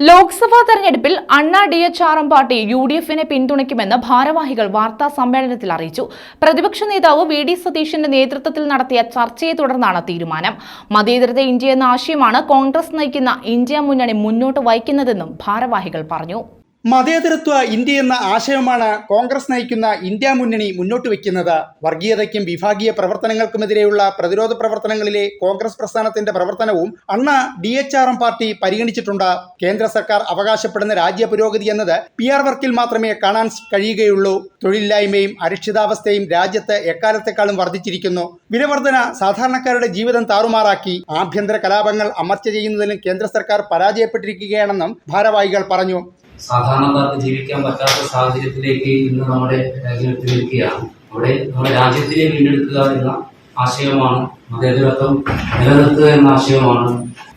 ലോക്സഭാ തെരഞ്ഞെടുപ്പിൽ Anna D H R M party U D എഫിനെ പിന്തുണയ്ക്കുമെന്ന് ഭാരവാഹികൾ വാർത്താ സമ്മേളനത്തിൽ അറിയിച്ചു. പ്രതിപക്ഷ നേതാവ് വി ഡി സതീഷിന്റെ നേതൃത്വത്തിൽ നടത്തിയ ചർച്ചയെ തുടർന്നാണ് തീരുമാനം. മതേതരത്തെ ഇന്ത്യ എന്ന ആശയമാണ് കോൺഗ്രസ് നയിക്കുന്ന ഇന്ത്യ മുന്നണി മുന്നോട്ട് വഹിക്കുന്നതെന്നും ഭാരവാഹികൾ പറഞ്ഞു. മതേതരത്വ ഇന്ത്യ എന്ന ആശയമാണ് കോൺഗ്രസ് നയിക്കുന്ന ഇന്ത്യ മുന്നണി മുന്നോട്ട് വയ്ക്കുന്നത്. വർഗീയതയ്ക്കും വിഭാഗീയ പ്രവർത്തനങ്ങൾക്കുമെതിരെയുള്ള പ്രതിരോധ പ്രവർത്തനങ്ങളിലെ കോൺഗ്രസ് പ്രസ്ഥാനത്തിന്റെ പ്രവർത്തനവും Anna D H R M party പരിഗണിച്ചിട്ടുണ്ട്. കേന്ദ്ര സർക്കാർ അവകാശപ്പെടുന്ന രാജ്യ പുരോഗതി എന്നത് പി ആർ വർക്കിൽ മാത്രമേ കാണാൻ കഴിയുകയുള്ളൂ. തൊഴിലില്ലായ്മയും അരക്ഷിതാവസ്ഥയും രാജ്യത്ത് എക്കാലത്തെക്കാളും വർദ്ധിച്ചിരിക്കുന്നു. വിലവർധന സാധാരണക്കാരുടെ ജീവിതം താറുമാറാക്കി. ആഭ്യന്തര കലാപങ്ങൾ അമർച്ച ചെയ്യുന്നതിലും കേന്ദ്ര സർക്കാർ പരാജയപ്പെട്ടിരിക്കുകയാണെന്നും ഭാരവാഹികൾ പറഞ്ഞു. സാധാരണക്കാർക്ക് ജീവിക്കാൻ പറ്റാത്ത സാഹചര്യത്തിലേക്ക് ഇന്ന് നമ്മുടെ എത്തിയിരിക്കുകയാണ് അവിടെ നമ്മുടെ രാജ്യത്തിനെ വീണ്ടെടുക്കുക എന്ന ആശയമാണ് മതേതരത്വം നിലനിർത്തുക എന്ന ആശയമാണ്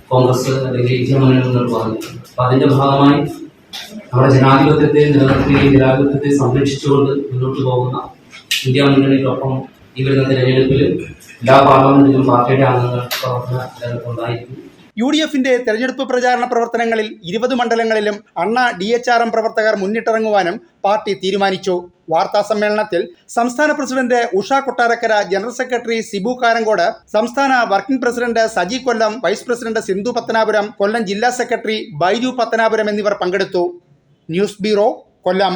കോൺഗ്രസ് അല്ലെങ്കിൽ ഇന്ത്യ മുന്നണി മുന്നോട്ട് പറഞ്ഞത് അപ്പൊ അതിന്റെ ഭാഗമായി നമ്മുടെ ജനാധിപത്യത്തെ നിലനിർത്തുകയും ജനാധിപത്യത്തെ സംരക്ഷിച്ചുകൊണ്ട് മുന്നോട്ട് പോകുന്ന ഇന്ത്യ മുന്നണിക്കൊപ്പം ഈ വരുന്ന തെരഞ്ഞെടുപ്പിൽ എല്ലാ പാർലമെന്റിലും പാർട്ടിയുടെ അംഗങ്ങൾ പ്രവർത്തന രംഗത്തുണ്ടായിരിക്കും യു ഡി എഫിന്റെ തെരഞ്ഞെടുപ്പ് പ്രചാരണ പ്രവർത്തനങ്ങളിൽ ഇരുപത് മണ്ഡലങ്ങളിലും അണ്ണ ഡി എച്ച് ആർ എം പ്രവർത്തകർ മുന്നിട്ടിറങ്ങുവാനും പാർട്ടി തീരുമാനിച്ചു. വാർത്താ സമ്മേളനത്തിൽ സംസ്ഥാന president Usha Kottarakkara general secretary Sibu Karangode സംസ്ഥാന working president Saji Kollam vice president Sindhu Pathanapuram Kollam ജില്ലാ സെക്രട്ടറി ബൈജു പത്തനാപുരം എന്നിവർ പങ്കെടുത്തു. News bureau Kollam.